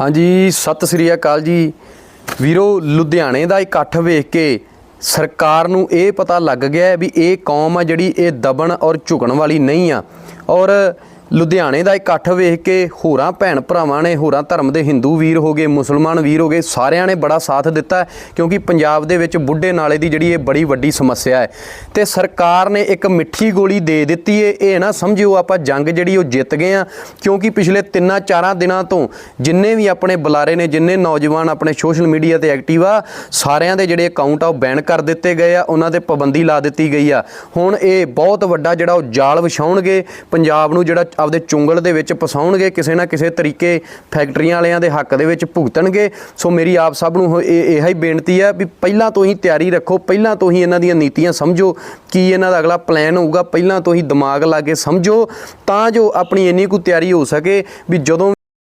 ਹਾਂਜੀ, ਸਤਿ ਸ੍ਰੀ ਅਕਾਲ ਜੀ। ਵੀਰੋ, ਲੁਧਿਆਣੇ ਦਾ ਇਕੱਠ ਵੇਖ ਕੇ ਸਰਕਾਰ ਨੂੰ ਇਹ ਪਤਾ ਲੱਗ ਗਿਆ ਵੀ ਇਹ ਕੌਮ ਆ ਜਿਹੜੀ ਇਹ ਦਬਣ ਔਰ ਝੁਕਣ ਵਾਲੀ ਨਹੀਂ ਆ। ਔਰ ਲੁਧਿਆਣੇ ਦਾ ਇਕੱਠ ਵੇਖ ਕੇ ਹੋਰਾਂ ਭੈਣ ਭਰਾਵਾਂ ਨੇ, ਹੋਰਾਂ ਧਰਮ ਦੇ ਹਿੰਦੂ ਵੀਰ ਹੋ ਗਏ, ਮੁਸਲਮਾਨ ਵੀਰ ਹੋ ਗਏ, ਸਾਰਿਆਂ ਨੇ ਬੜਾ ਸਾਥ ਦਿੱਤਾ ਕਿਉਂਕਿ ਪੰਜਾਬ ਦੇ ਵਿੱਚ ਬੁੱਢੇ ਨਾਲੇ ਦੀ ਜਿਹੜੀ ਇਹ ਬੜੀ ਵੱਡੀ ਸਮੱਸਿਆ ਹੈ। ਤੇ ਸਰਕਾਰ ਨੇ ਇੱਕ ਮਿੱਠੀ ਗੋਲੀ ਦੇ ਦਿੱਤੀ ਏ, ਇਹ ਨਾ ਸਮਝਿਓ ਆਪਾਂ ਜੰਗ ਜਿਹੜੀ ਉਹ ਜਿੱਤ ਗਏ ਆ ਕਿਉਂਕਿ ਪਿਛਲੇ ਤਿੰਨਾਂ ਚਾਰਾਂ ਦਿਨਾਂ ਤੋਂ ਜਿੰਨੇ ਵੀ ਆਪਣੇ ਬੁਲਾਰੇ ਨੇ, ਜਿੰਨੇ ਨੌਜਵਾਨ ਆਪਣੇ ਸੋਸ਼ਲ ਮੀਡੀਆ ਤੇ ਐਕਟਿਵ ਆ ਸਾਰਿਆਂ ਦੇ ਜਿਹੜੇ ਅਕਾਊਂਟ ਆ ਉਹ ਬੈਨ ਕਰ ਦਿੱਤੇ ਗਏ ਆ, ਉਹਨਾਂ ਤੇ ਪਾਬੰਦੀ ਲਾ ਦਿੱਤੀ ਗਈ ਆ। ਹੁਣ ਇਹ ਬਹੁਤ ਵੱਡਾ ਜਿਹੜਾ ਉਹ ਜਾਲ ਵਿਛਾਉਣਗੇ, ਪੰਜਾਬ ਨੂੰ ਜਿਹੜਾ ਆਪਦੇ ਚੁੰਗਲ ਦੇ ਵਿੱਚ ਪਸਾਉਣਗੇ ਕਿਸੇ ਨਾ ਕਿਸੇ ਤਰੀਕੇ ਫੈਕਟਰੀਆਂ ਵਾਲਿਆਂ ਦੇ ਹੱਕ ਦੇ ਵਿੱਚ ਭੁਗਤਣਗੇ। ਸੋ ਮੇਰੀ ਆਪ ਸਭ ਨੂੰ ਇਹ ਇਹ ਹੀ ਬੇਨਤੀ ਹੈ ਵੀ ਪਹਿਲਾਂ ਤੋਂ ਹੀ ਤਿਆਰੀ ਰੱਖੋ, ਪਹਿਲਾਂ ਤੋਂ ਹੀ ਇਹਨਾਂ ਦੀਆਂ ਨੀਤੀਆਂ ਸਮਝੋ, ਕੀ ਇਹਨਾਂ ਦਾ ਅਗਲਾ ਪਲਾਨ ਹੋਊਗਾ, ਪਹਿਲਾਂ ਤੋਂ ਹੀ ਦਿਮਾਗ ਲਾ ਕੇ ਸਮਝੋ, ਤਾਂ ਜੋ ਆਪਣੀ ਇੰਨੀ ਕੁ ਤਿਆਰੀ ਹੋ ਸਕੇ ਵੀ ਜਦੋਂ